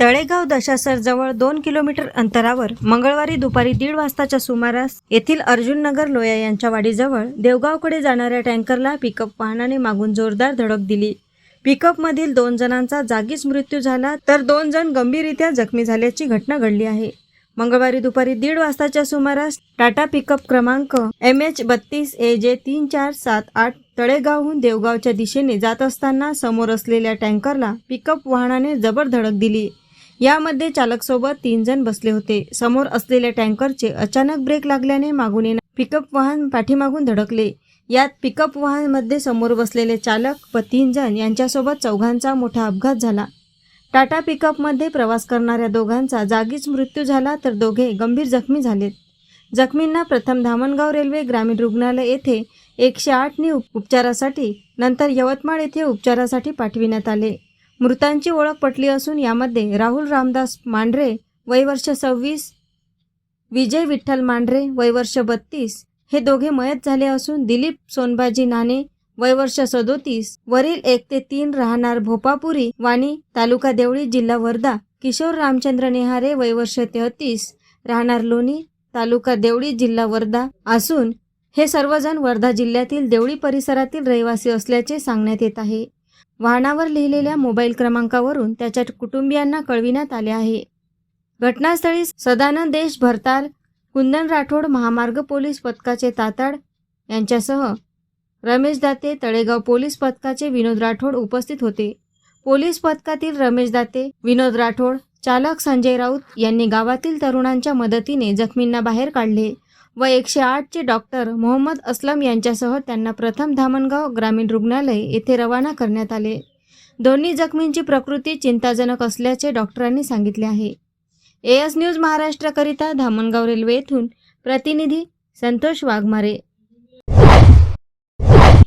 तळेगाव दशासरजवळ दोन किलोमीटर अंतरावर मंगळवारी दुपारी दीड वाजताच्या सुमारास येथील अर्जुन नगर लोया यांच्या वाडीजवळ देवगावकडे जाणाऱ्या टँकरला पिकअप वाहनाने मागून जोरदार धडक दिली. पिकअपमधील दोन जणांचा जागीच मृत्यू झाला तर दोन जण गंभीररित्या जखमी झाल्याची घटना घडली आहे. मंगळवारी दुपारी दीड वाजताच्या सुमारास टाटा पिकअप क्रमांक एम एच बत्तीस ए जे तीन चार सात आठ तळेगावहून देवगावच्या दिशेने जात असताना समोर असलेल्या टँकरला पिकअप वाहनाने जबर धडक दिली. यामध्ये चालकसोबत तीन जण बसले होते. समोर असलेल्या टँकरचे अचानक ब्रेक लागल्याने मागून येणार पिकअप वाहन पाठीमागून धडकले. यात पिकअप वाहनमध्ये समोर बसलेले चालक व तीन जण यांच्यासोबत चौघांचा मोठा अपघात झाला. टाटा पिकअपमध्ये प्रवास करणाऱ्या दोघांचा जागीच मृत्यू झाला तर दोघे गंभीर जखमी झालेत. जखमींना प्रथम धामणगाव रेल्वे ग्रामीण रुग्णालय येथे एकशे आठने उपचारासाठी नंतर यवतमाळ येथे उपचारासाठी पाठविण्यात आले. मृतांची ओळख पटली असून यामध्ये राहुल रामदास मांढरे वयवर्ष सव्वीस विजय विठ्ठल मांढरे वयवर्ष बत्तीस हे दोघे मयत झाले असून दिलीप सोनबाजी नाणे वयवर्ष सदोतीस वरील एक ते तीन राहणार भोपापुरी वाणी तालुका देवळी जिल्हा वर्धा किशोर रामचंद्र नेहारे वयवर्ष तेहतीस राहणार लोणी तालुका देवळी जिल्हा वर्धा असून हे सर्वजण वर्धा जिल्ह्यातील देवळी परिसरातील रहिवासी असल्याचे सांगण्यात येत आहे. वाहनावर लिहिलेल्या मोबाईल क्रमांकावरून त्याच्या कुटुंबियांना कळविण्यात आले आहे. घटनास्थळी सदानंद देश भरतार कुंदन राठोड महामार्ग पोलीस पथकाचे ताताड यांच्यासह रमेश दाते तळेगाव पोलीस पथकाचे विनोद राठोड उपस्थित होते. पोलीस पथकातील रमेश दाते विनोद राठोड चालक संजय राऊत यांनी गावातील तरुणांच्या मदतीने जखमींना बाहेर काढले. व एकशे आठचे डॉक्टर मोहम्मद असलम यांच्यासह त्यांना प्रथम धामणगाव ग्रामीण रुग्णालय येथे रवाना करण्यात आले. दोन्ही जखमींची प्रकृती चिंताजनक असल्याचे डॉक्टरांनी सांगितले आहे. एएस न्यूज महाराष्ट्राकरिता धामणगाव रेल्वे येथून प्रतिनिधी संतोष वाघमारे.